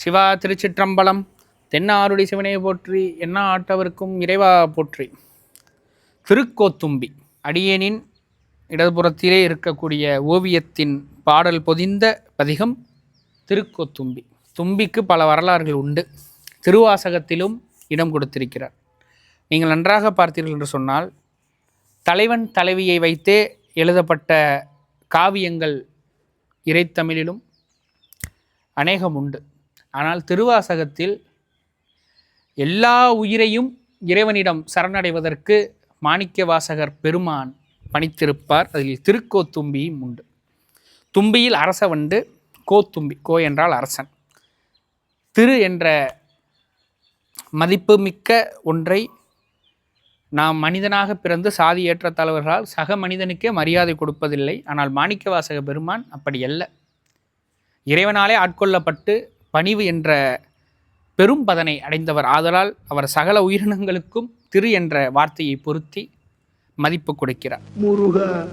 சிவா திருச்சிற்றம்பலம் தென்னாருடி சிவனை போற்றி என்ன ஆட்டவருக்கும் இறைவா போற்றி. திருக்கோத்தும்பி அடியனின் இடதுபுறத்திலே இருக்கக்கூடிய ஓவியத்தின் பாடல் பொதிந்த பதிகம் திருக்கோத்தும்பி. தும்பிக்கு பல வரலாறுகள் உண்டு. திருவாசகத்திலும் இடம் கொடுத்திருக்கிறார். நீங்கள் நன்றாக பார்த்தீர்கள் என்று சொன்னால் தலைவன் தலைவியை வைத்தே எழுதப்பட்ட காவியங்கள் இறைத்தமிழிலும் அநேகம் உண்டு ஆனால் திருவாசகத்தில் எல்லா உயிரையும் இறைவனிடம் சரணடைவதற்கு மாணிக்க வாசகர் பெருமான் பணித்திருப்பார். அதில் திருக்கோத்தும்பியும் உண்டு. தும்பியில் அரச வண்டு கோத்தும்பி கோ என்றால் அரசன். திரு என்ற மதிப்புமிக்க ஒன்றை நாம் மனிதனாக பிறந்து சாதியேற்ற தலைவர்களால் சக மனிதனுக்கே மரியாதை கொடுப்பதில்லை. ஆனால் மாணிக்க வாசக பெருமான் அப்படி அல்ல. இறைவனாலே ஆட்கொள்ளப்பட்டு பணிவு என்ற பெரும் பதனை அடைந்தவர். ஆதலால் அவர் சகல உயிரினங்களுக்கும் திரு என்ற வார்த்தையை பொருத்தி மதிப்பு கொடுக்கிறார். முருகா.